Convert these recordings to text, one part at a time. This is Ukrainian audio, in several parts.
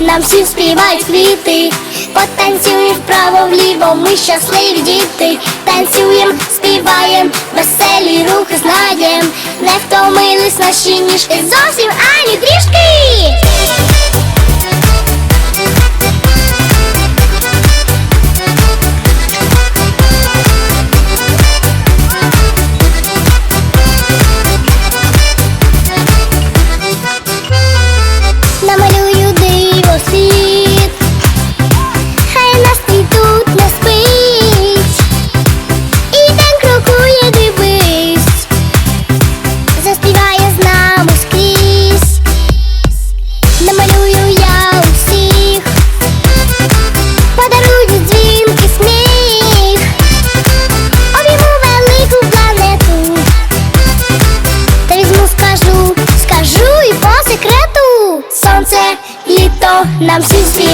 нам всі співають квіти, потанцюєм вправо вліво, ми щасливі діти, танцюєм, співаєм, веселі рухи знаєм, не втомились наші ніжки, зовсім ані трішки. নাম সৃষ্টি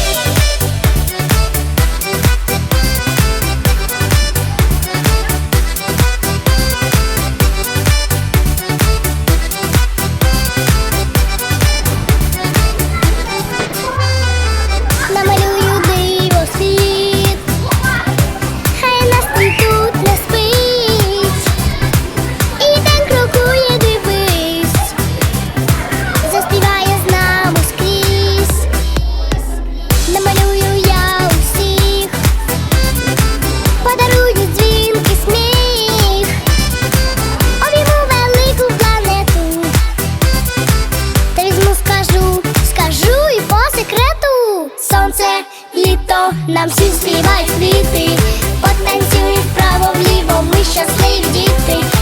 літо, нам всі співають квіти, потанцюють вправо-вліво, ми щасливі діти.